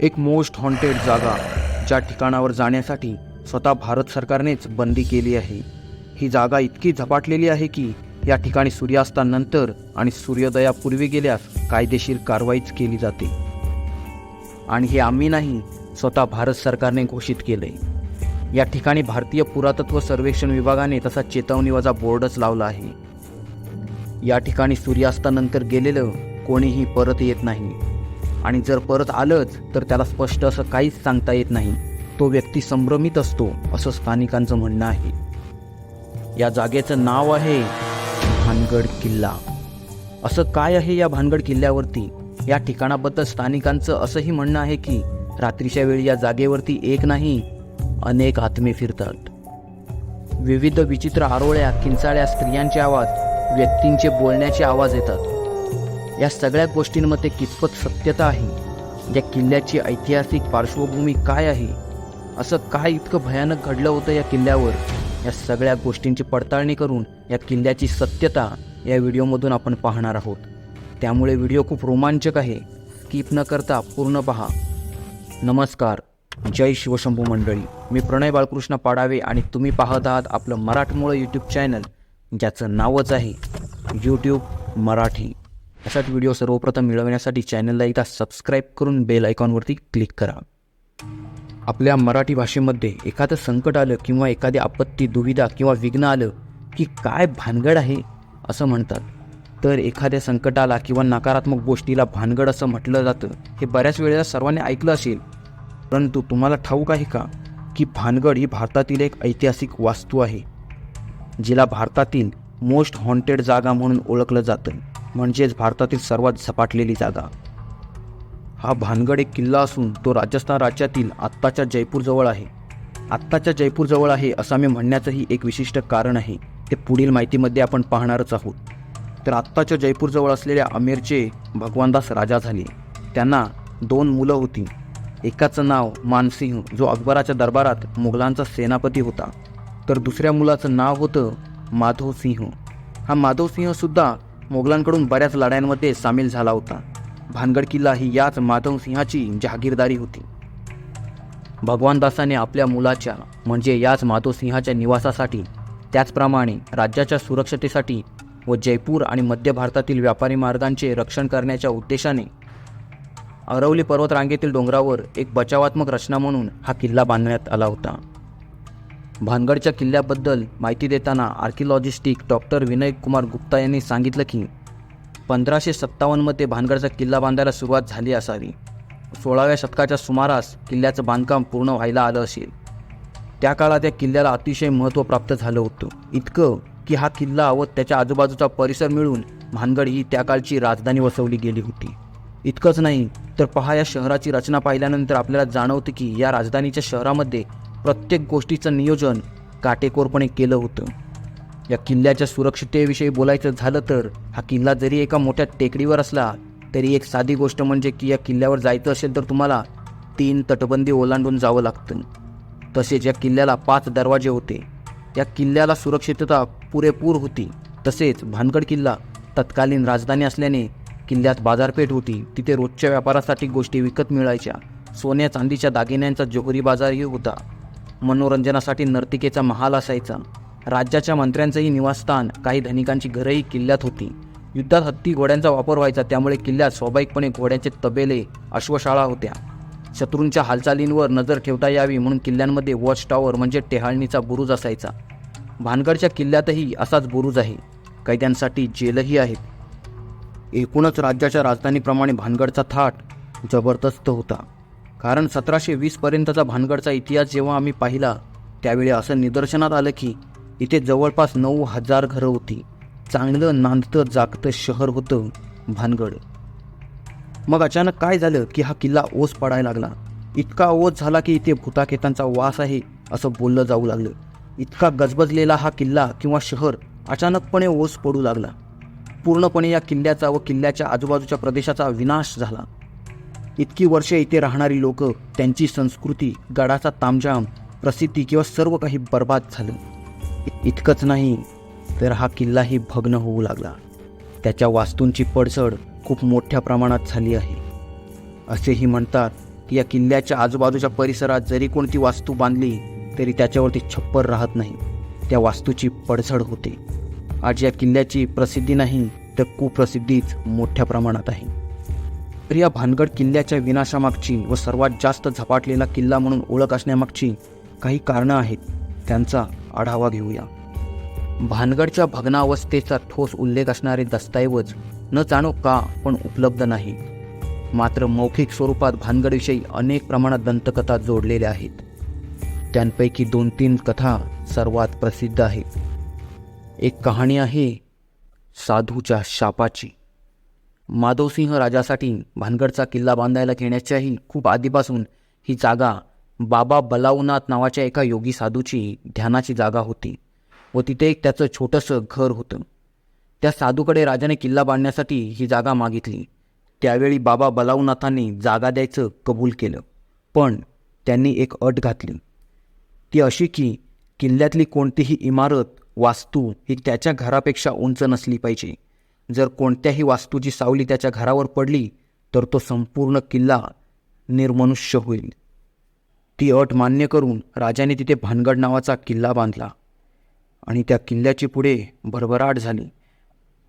एक most haunted जागा ज्या ठिकाणावर जाण्यासाठी स्वतः भारत सरकारनेच बंदी केली आहे. ही जागा इतकी झपाटलेली आहे की या ठिकाणी सूर्यास्तानंतर आणि सूर्योदयापूर्वी गेल्यास कायदेशीर कारवाईच केली जाते. आणि हे आम्ही नाही स्वतः भारत सरकारने घोषित केले या ठिकाणी भारतीय पुरातत्व सर्वेक्षण विभागाने तसा चेतावणीवाजा बोर्डच लावला आहे. या ठिकाणी सूर्यास्तानंतर गेलेलं कोणीही परत येत नाही. आणि जर परत आलंच तर त्याला स्पष्ट असं काहीच सांगता येत नाही. तो व्यक्ती संभ्रमित असतो असं स्थानिकांचं म्हणणं आहे. या जागेचं नाव आहे भानगड किल्ला. असं काय आहे या भानगड किल्ल्यावरती? या ठिकाणाबद्दल स्थानिकांचं असंही म्हणणं आहे की रात्रीच्या वेळी या जागेवरती एक नाही अनेक आत्मे फिरतात. विविध विचित्र आरोळ्या किंचाळ्या स्त्रियांचे आवाज व्यक्तींचे बोलण्याचे आवाज येतात. या सगळ्या गोष्टींमध्ये कितपत सत्यता आहे? या किल्ल्याची ऐतिहासिक पार्श्वभूमी काय आहे? असं काय इतकं भयानक घडलं होतं या किल्ल्यावर? या सगळ्या गोष्टींची पडताळणी करून या किल्ल्याची सत्यता या व्हिडिओमधून आपण पाहणार आहोत. त्यामुळे व्हिडिओ खूप रोमांचक आहे. स्किप न करता पूर्ण पहा. नमस्कार. जय शिवशंभू मंडळी. मी प्रणय बाळकृष्ण पाडावे आणि तुम्ही पाहत आहात आपलं मराठमोळं यूट्यूब चॅनल ज्याचं नावच आहे यूट्यूब मराठी. अशाच व्हिडिओ सर्वप्रथम मिळवण्यासाठी चॅनलला एकदा सबस्क्राईब करून बेल आयकॉनवरती क्लिक करा. आपल्या मराठी भाषेमध्ये एखादं संकट आलं किंवा एखादी आपत्ती दुविधा किंवा विघ्न आलं की काय भानगड आहे असं म्हणतात. तर एखाद्या संकटाला किंवा नकारात्मक गोष्टीला भानगड असं म्हटलं जातं हे बऱ्याच वेळेला सर्वांनी ऐकलं असेल. परंतु तुम्हाला ठाऊक आहे का की भानगड ही भारतातील एक ऐतिहासिक वास्तू आहे जिला भारतातील मोस्ट हॉन्टेड जागा म्हणून ओळखलं जातं. म्हणजेच भारतातील सर्वात झपाटलेली जागा. हा भानगड एक किल्ला असून तो राजस्थान राज्यातील आत्ताच्या जयपूरजवळ आहे. आत्ताच्या जयपूरजवळ आहे असं मी म्हणण्याचंही एक विशिष्ट कारण आहे. ते पुढील माहितीमध्ये आपण पाहणारच आहोत. तर आत्ताच्या जयपूरजवळ असलेल्या अमेरचे भगवानदास राजा झाले. त्यांना दोन मुलं होती. एकाचं नाव मानसिंह जो अकबराच्या दरबारात मुघलांचा सेनापती होता. तर दुसऱ्या मुलाचं नाव होतं माधवसिंह. हा माधवसिंहसुद्धा मोगलांकडून बऱ्याच लढायांमध्ये सामील झाला होता. भानगड किल्ला ही याच माधवसिंहाची जहागीरदारी होती. भगवानदासाने आपल्या मुलाच्या म्हणजे याच माधवसिंहाच्या निवासासाठी त्याचप्रमाणे राज्याच्या सुरक्षतेसाठी व जयपूर आणि मध्य भारतातील व्यापारी मार्गांचे रक्षण करण्याच्या उद्देशाने अरवली पर्वतरांगेतील डोंगरावर एक बचावात्मक रचना म्हणून हा किल्ला बांधण्यात आला होता. भानगडच्या किल्ल्याबद्दल माहिती देताना आर्किओलॉजिस्टिक डॉक्टर विनय कुमार गुप्ता यांनी सांगितलं की पंधराशे सत्तावन्नमध्ये भानगडचा किल्ला बांधायला सुरुवात झाली असावी. सोळाव्या शतकाच्या सुमारास किल्ल्याचं बांधकाम पूर्ण व्हायला आलं असेल. त्या काळात या किल्ल्याला अतिशय महत्त्व प्राप्त झालं होतं. इतकं की हा किल्ला व त्याच्या आजूबाजूचा परिसर मिळून भानगड ही त्या काळची राजधानी वसवली गेली होती. इतकंच नाही तर पहा या शहराची रचना पाहिल्यानंतर आपल्याला जाणवतं की या राजधानीच्या शहरामध्ये प्रत्येक गोष्टीचं नियोजन काटेकोरपणे केलं होतं. या किल्ल्याच्या सुरक्षिततेविषयी बोलायचं झालं तर हा किल्ला जरी एका मोठ्या टेकडीवर असला तरी एक साधी गोष्ट म्हणजे की या किल्ल्यावर जायचं असेल तर तुम्हाला तीन तटबंदी ओलांडून जावं लागतं. तसेच या किल्ल्याला पाच दरवाजे होते. या किल्ल्याला सुरक्षितता पुरेपूर होती. तसेच भानगड किल्ला तत्कालीन राजधानी असल्याने किल्ल्यात बाजारपेठ होती. तिथे रोजच्या व्यापारासाठी गोष्टी विकत मिळायच्या. सोन्या चांदीच्या दागिन्यांचा जोहरी बाजारही होता. मनोरंजनासाठी नर्तिकेचा महाल असायचा. राज्याच्या मंत्र्यांचंही निवासस्थान काही धनिकांची घरंही किल्ल्यात होती. युद्धात हत्ती घोड्यांचा वापर व्हायचा त्यामुळे किल्ल्यात स्वाभाविकपणे घोड्यांचे तबेले अश्वशाळा होत्या. शत्रूंच्या हालचालींवर नजर ठेवता यावी म्हणून किल्ल्यांमध्ये वॉच टॉवर म्हणजे टेहाळणीचा बुरुज असायचा. भानगडच्या किल्ल्यातही असाच बुरुज आहे. कैद्यांसाठी जेलही आहेत. एकूणच राज्याच्या राजधानीप्रमाणे भानगडचा थाट जबरदस्त होता. कारण सतराशे वीसपर्यंतचा भानगडचा इतिहास जेव्हा आम्ही पाहिला त्यावेळी असं निदर्शनात आलं की इथे जवळपास नऊ हजार घरं होती. चांगलं नांदतं जागतं शहर होतं भानगड. मग अचानक काय झालं की हा किल्ला ओस पडायला लागला. इतका ओस झाला की इथे भूताखेतांचा वास आहे असं बोललं जाऊ लागलं. इतका गजबजलेला हा किल्ला किंवा शहर अचानकपणे ओस पडू लागला. पूर्णपणे या किल्ल्याचा व किल्ल्याच्या आजूबाजूच्या प्रदेशाचा विनाश झाला. इतकी वर्षे इथे राहणारी लोक त्यांची संस्कृती गडाचा तामजाम प्रसिद्धी किंवा सर्व काही बर्बाद झालं. इतकंच नाही तर हा किल्लाही भग्न होऊ लागला. त्याच्या वास्तूंची पडझड खूप मोठ्या प्रमाणात झाली आहे. असेही म्हणतात की या किल्ल्याच्या आजूबाजूच्या परिसरात जरी कोणती वास्तू बांधली तरी त्याच्यावरती छप्पर राहत नाही. त्या वास्तूची पडझड होते. आज या किल्ल्याची प्रसिद्धी नाही तर कुप्रसिद्धीच मोठ्या प्रमाणात आहे. प्रिया भानगड किल्ल्याच्या विनाशामागची व सर्वात जास्त झपाटलेला किल्ला म्हणून ओळख असण्यामागची काही कारणं आहेत. त्यांचा आढावा घेऊया. भानगडच्या भग्नावस्थेचा ठोस उल्लेख असणारे दस्तऐवज न जाणो का पण उपलब्ध नाही. मात्र मौखिक स्वरूपात भानगडविषयी अनेक प्रमाणात दंतकथा जोडलेल्या आहेत. त्यांपैकी दोन तीन कथा सर्वात प्रसिद्ध आहेत. एक कहाणी आहे साधूच्या शापाची. माधवसिंह राजासाठी भानगडचा किल्ला बांधायला घेण्याच्याही खूप आधीपासून ही जागा बाबा बलावनाथ नावाच्या एका योगी साधूची ध्यानाची जागा होती व तिथे एक त्याचं छोटंसं घर होतं. त्या साधूकडे राजाने किल्ला बांधण्यासाठी ही जागा मागितली. त्यावेळी बाबा बलावनाथांनी जागा द्यायचं कबूल केलं पण त्यांनी एक अट घातली. ती अशी की किल्ल्यातली कोणतीही इमारत वास्तू ही त्याच्या घरापेक्षा उंच नसली पाहिजे. जर कोणत्याही वास्तूची सावली त्याच्या घरावर पडली तर तो संपूर्ण किल्ला निर्मनुष्य होईल. ती अट मान्य करून राजाने तिथे भानगड नावाचा किल्ला बांधला आणि त्या किल्ल्याची पुढे भरभराट झाली.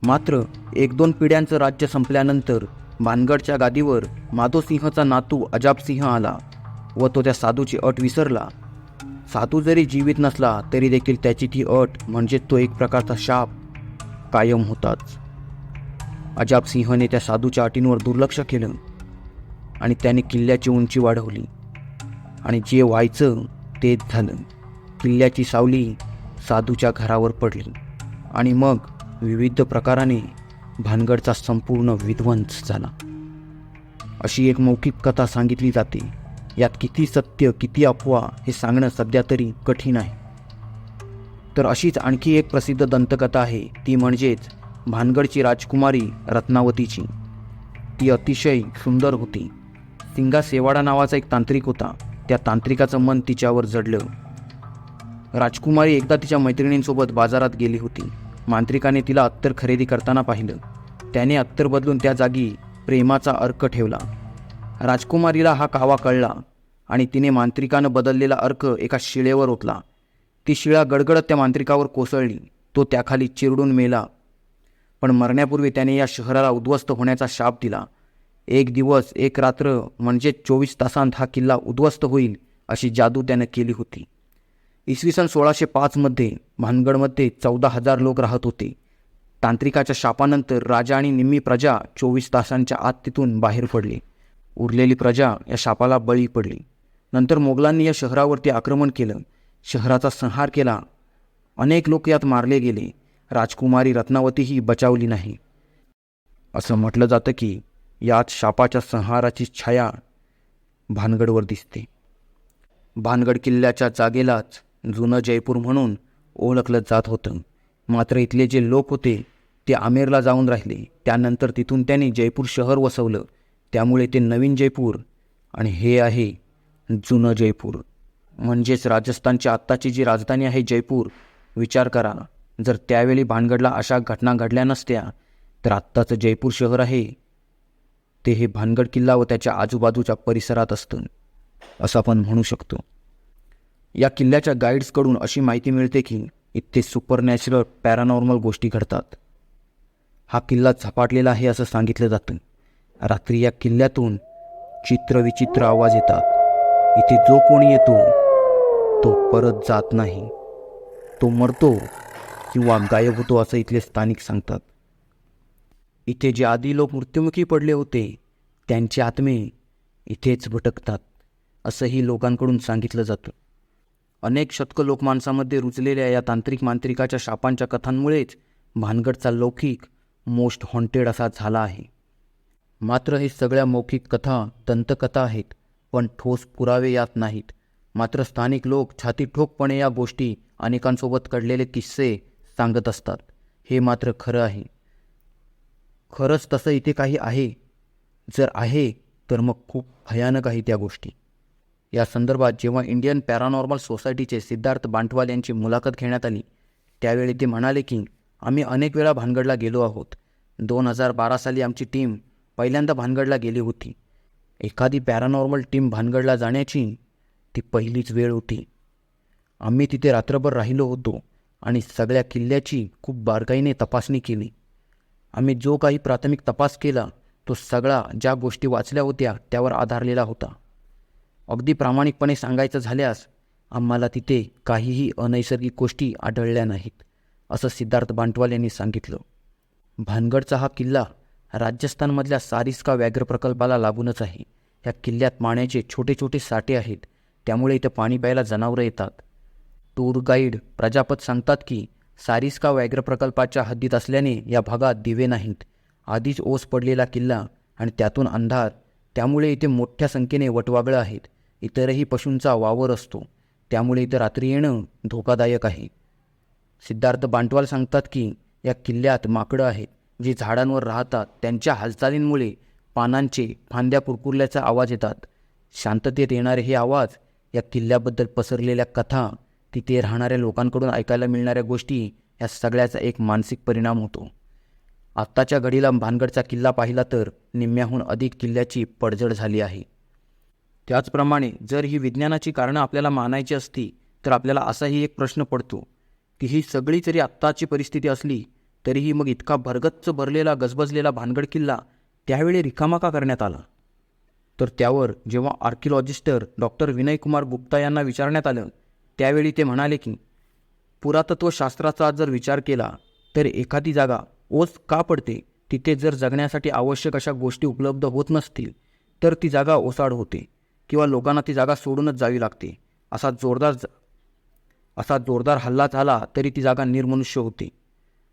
मात्र एक दोन पिढ्यांचं राज्य संपल्यानंतर भानगडच्या गादीवर माधोसिंहचा नातू अजाबसिंह आला व तो त्या साधूची अट विसरला. साधू जरी जीवित नसला तरी देखील त्याची ती अट म्हणजे तो एक प्रकारचा शाप कायम होताच. अजाबसिंहने त्या साधूच्या अटींवर दुर्लक्ष केलं आणि त्याने किल्ल्याची उंची वाढवली. आणि जे व्हायचं तेच झालं. किल्ल्याची सावली साधूच्या घरावर पडली आणि मग विविध प्रकाराने भानगडचा संपूर्ण विध्वंस झाला. अशी एक मौखिक कथा सांगितली जाते. यात किती सत्य किती अफवा हे सांगणं सध्या तरी कठीण आहे. तर अशीच आणखी एक प्रसिद्ध दंतकथा आहे. ती म्हणजेच भानगडची राजकुमारी रत्नावतीची. ती अतिशय सुंदर होती. सिंगा सेवाडा नावाचा एक तांत्रिक होता. त्या तांत्रिकाचं मन तिच्यावर जडलं. राजकुमारी एकदा तिच्या मैत्रिणींसोबत बाजारात गेली होती. मांत्रिकाने तिला अत्तर खरेदी करताना पाहिलं. त्याने अत्तर बदलून त्या जागी प्रेमाचा अर्क ठेवला. राजकुमारीला हा कावा कळला आणि तिने मांत्रिकानं बदललेला अर्क एका शिळेवर ओतला. ती शिळा गडगडत त्या मांत्रिकावर कोसळली. तो त्याखाली चिरडून मेला. पण मरण्यापूर्वी त्याने या शहराला उद्ध्वस्त होण्याचा शाप दिला. एक दिवस एक रात्र म्हणजे चोवीस तासांत हा किल्ला उद्ध्वस्त होईल अशी जादू त्यानं केली होती. इसवी सन सोळाशे पाचमध्ये भानगडमध्ये चौदा हजार लोक राहत होते. तांत्रिकाच्या शापानंतर राजा आणि निम्मी प्रजा चोवीस तासांच्या आत तिथून बाहेर पडली. उरलेली प्रजा या शापाला बळी पडली. नंतर मोगलांनी या शहरावरती आक्रमण केलं. शहराचा संहार केला. अनेक लोक यात मारले गेले. राजकुमारी रत्नावतीही बचावली नाही. असं म्हटलं जातं की यात शापाच्या संहाराची छाया भानगडवर दिसते. भानगड किल्ल्याच्या जागेलाच जुनं जयपूर म्हणून ओळखलं जात होतं. मात्र इथले जे लोक होते ते आमेरला जाऊन राहिले. त्यानंतर तिथून त्यांनी जयपूर शहर वसवलं. त्यामुळे ते नवीन जयपूर आणि हे आहे जुनं जयपूर. म्हणजेच राजस्थानची आत्ताची जी राजधानी आहे जयपूर विचार करा. जर त्यावेळी भानगडला अशा घटना घडल्या नसत्या तर आत्ताचं जयपूर शहर आहे. ते हे भानगड किल्ला व त्याच्या आजूबाजूच्या परिसरात असतं असं आपण म्हणू शकतो. या किल्ल्याच्या गाईड्सकडून अशी माहिती मिळते की इथे सुपरनॅचरल पॅरानॉर्मल गोष्टी घडतात. हा किल्ला झपाटलेला आहे असं सांगितलं जातं. रात्री या किल्ल्यातून चित्रविचित्र आवाज येतात. इथे जो कोणी येतो तो परत जात नाही. तो मरतो. किंवा गायब होतो असं इथले स्थानिक सांगतात. इथे जे आधी लोक मृत्युमुखी पडले होते त्यांचे आत्मे इथेच भटकतात असंही लोकांकडून सांगितलं जातं. अनेक शतक लोकमानसामध्ये रुजलेल्या या तांत्रिक मांत्रिकाच्या शापांच्या कथांमुळेच भानगडचा लौकिक मोस्ट हॉन्टेड असा झाला आहे. मात्र हे सगळ्या मौखिक कथा दंतकथा आहेत पण ठोस पुरावे यात नाहीत. मात्र स्थानिक लोक छाती ठोकपणे या गोष्टी अनेकांसोबत कडलेले किस्से सांगत असतात. हे मात्र खरं आहे. खरंच तसं इथे काही आहे. जर आहे तर मग खूप भयानक आहे त्या गोष्टी. या संदर्भात जेव्हा इंडियन पॅरानॉर्मल सोसायटीचे सिद्धार्थ बांटवाल यांची मुलाखत घेण्यात आली त्यावेळी ते म्हणाले की आम्ही अनेक वेळा भानगडला गेलो आहोत. दोन हजार बारा साली आमची टीम पहिल्यांदा भानगडला गेली होती. एखादी पॅरानॉर्मल टीम भानगडला जाण्याची ती पहिलीच वेळ होती. आम्ही तिथे रात्रभर राहिलो होतो. आणि सगळ्या किल्ल्याची खूप बारकाईने तपासणी केली. आम्ही जो काही प्राथमिक तपास केला तो सगळा ज्या गोष्टी वाचल्या होत्या त्यावर आधारलेला होता. अगदी प्रामाणिकपणे सांगायचं झाल्यास आम्हाला तिथे काहीही अनैसर्गिक गोष्टी आढळल्या नाहीत असं सिद्धार्थ बांटवाल यांनी सांगितलं. भानगडचा हा किल्ला राजस्थानमधल्या सारिस्का व्याघ्र प्रकल्पाला लागूनच आहे. या किल्ल्यात पाण्याचे छोटे छोटे साठे आहेत त्यामुळे इथं पाणी प्यायला जनावरं येतात. टूर गाईड प्रजापत सांगतात की सारिस्का व्याघ्र प्रकल्पाच्या हद्दीत असल्याने या भागात दिवे नाहीत. आधीच ओस पडलेला किल्ला आणि त्यातून अंधार. त्यामुळे इथे मोठ्या संख्येने वटवागळं आहेत. इतरही पशूंचा वावर असतो. त्यामुळे इथे रात्री येणं धोकादायक आहे. सिद्धार्थ बांटवाल सांगतात की या किल्ल्यात माकडं आहेत जी झाडांवर राहतात. त्यांच्या हालचालींमुळे पानांचे फांद्या कुरकुरल्याचा आवाज येतात. शांततेत येणारे हे आवाज या किल्ल्याबद्दल पसरलेल्या कथा तिथे राहणाऱ्या लोकांकडून ऐकायला मिळणाऱ्या गोष्टी या सगळ्याचा एक मानसिक परिणाम होतो. आत्ताच्या घडीला भानगडचा किल्ला पाहिला तर निम्म्याहून अधिक किल्ल्याची पडझड झाली आहे. त्याचप्रमाणे जर ही विज्ञानाची कारणं आपल्याला मानायची असती तर आपल्याला असाही एक प्रश्न पडतो की ही सगळी जरी आत्ताची परिस्थिती असली तरीही मग इतका भरगच्च भरलेला गजबजलेला भानगड किल्ला त्यावेळी रिकामा का करण्यात आला? तर त्यावर जेव्हा आर्किओलॉजिस्टर डॉक्टर विनयकुमार गुप्ता यांना विचारण्यात आलं त्यावेळी ते म्हणाले की पुरातत्वशास्त्राचा जर विचार केला तर एखादी जागा ओस का पडते? तिथे जर जगण्यासाठी आवश्यक अशा गोष्टी उपलब्ध होत नसतील तर ती जागा ओसाड होते किंवा लोकांना ती जागा सोडूनच जावी लागते. असा जोरदार असा जोरदार हल्ला झाला तरी ती जागा निर्मनुष्य होते.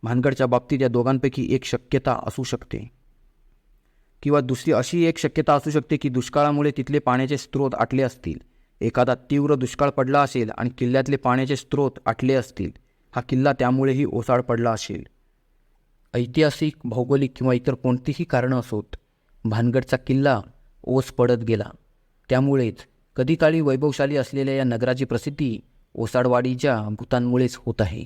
भानगडच्या बाबतीत या दोघांपैकी एक शक्यता असू शकते. किंवा दुसरी अशी एक शक्यता असू शकते की दुष्काळामुळे तिथले पाण्याचे स्रोत आटले असतील. एखादा तीव्र दुष्काळ पडला असेल आणि किल्ल्यातले पाण्याचे स्रोत आटले असतील हा किल्ला त्यामुळेही ओसाड पडला असेल. ऐतिहासिक भौगोलिक किंवा इतर कोणतीही कारणं असोत भानगडचा किल्ला ओस पडत गेला. त्यामुळेच कधी काळी वैभवशाली असलेल्या या नगराची प्रसिद्धी ओसाडवाडीच्या भूतांमुळेच होत आहे.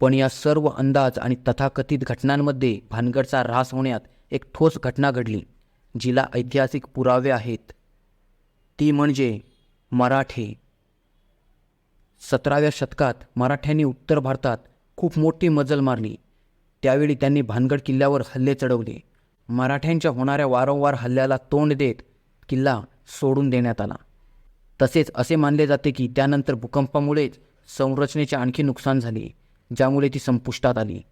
पण या सर्व अंदाज आणि तथाकथित घटनांमध्ये भानगडचा ऱ्हास होण्यात एक ठोस घटना घडली जिला ऐतिहासिक पुरावे आहेत. ती म्हणजे मराठे. सतराव्या शतकात मराठ्यांनी उत्तर भारतात खूप मोठी मजल मारली. त्यावेळी त्यांनी भानगड किल्ल्यावर हल्ले चढवले. मराठ्यांच्या होणाऱ्या वारंवार हल्ल्याला तोंड देत किल्ला सोडून देण्यात आला. तसेच असे मानले जाते की त्यानंतर भूकंपामुळेच संरचनेचे आणखी नुकसान झाले ज्यामुळे ती संपुष्टात आली.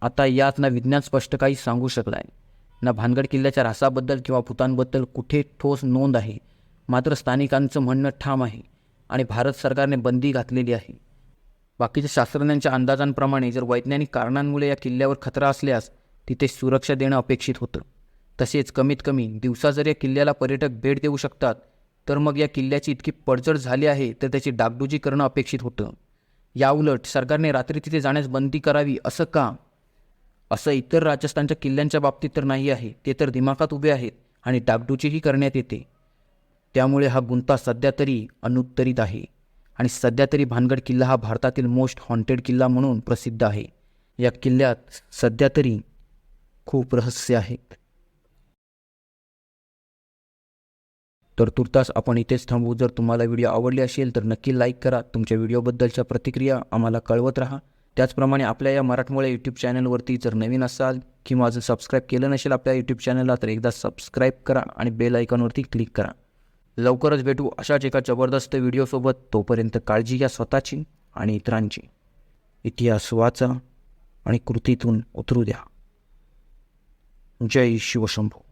आता यात ना विज्ञान स्पष्ट काही सांगू शकलाय. ना भानगड किल्ल्याच्या रासाबद्दल किंवा भूतांबद्दल कुठे ठोस नोंद आहे. मात्र स्थानिकांचं म्हणणं ठाम आहे आणि भारत सरकारने बंदी घातलेली आहे. बाकीच्या शास्त्रज्ञांच्या अंदाजांप्रमाणे जर वैज्ञानिक कारणांमुळे या किल्ल्यावर खतरा असल्यास तिथे सुरक्षा देणं अपेक्षित होतं. तसेच कमीत कमी दिवसा जर या किल्ल्याला पर्यटक भेट देऊ शकतात तर मग या किल्ल्याची इतकी पडझड झाली आहे तर त्याची डागडुजी करणं अपेक्षित होतं. याउलट सरकारने रात्री तिथे जाण्यास बंदी करावी असं का? असं इतर राजस्थानच्या किल्ल्यांच्या बाबतीत तर नाही आहे ते तर दिमाखात उभे आहेत आणि डागडुजीही करण्यात येते. त्यामुळे हा गुंता सध्या तरी अनुत्तरित आहे. आणि सध्या तरी भानगड किल्ला हा भारतातील मोस्ट हॉन्टेड किल्ला म्हणून प्रसिद्ध आहे. या किल्ल्यात सध्या तरी खूप रहस्य आहेत तर तुर्तास आपण इथेच थांबू. जर तुम्हाला व्हिडिओ आवडली असेल तर नक्की लाईक करा. तुमच्या व्हिडिओबद्दलच्या प्रतिक्रिया आम्हाला कळवत राहा. त्याचप्रमाणे आपल्या या मराठमोळ्या यूट्यूब चॅनलवरती जर नवीन असाल किंवा अजून सबस्क्राईब केलं नसेल आपल्या यूट्यूब चॅनलला तर एकदा सबस्क्राईब करा आणि बेल आयकॉनवरती क्लिक करा. लवकरच भेटू अशाच एका जबरदस्त व्हिडिओसोबत तोपर्यंत काळजी घ्या स्वतःची आणि इतरांची. इतिहास वाचा आणि कृतीतून उतरू द्या. जय शिवशंभू.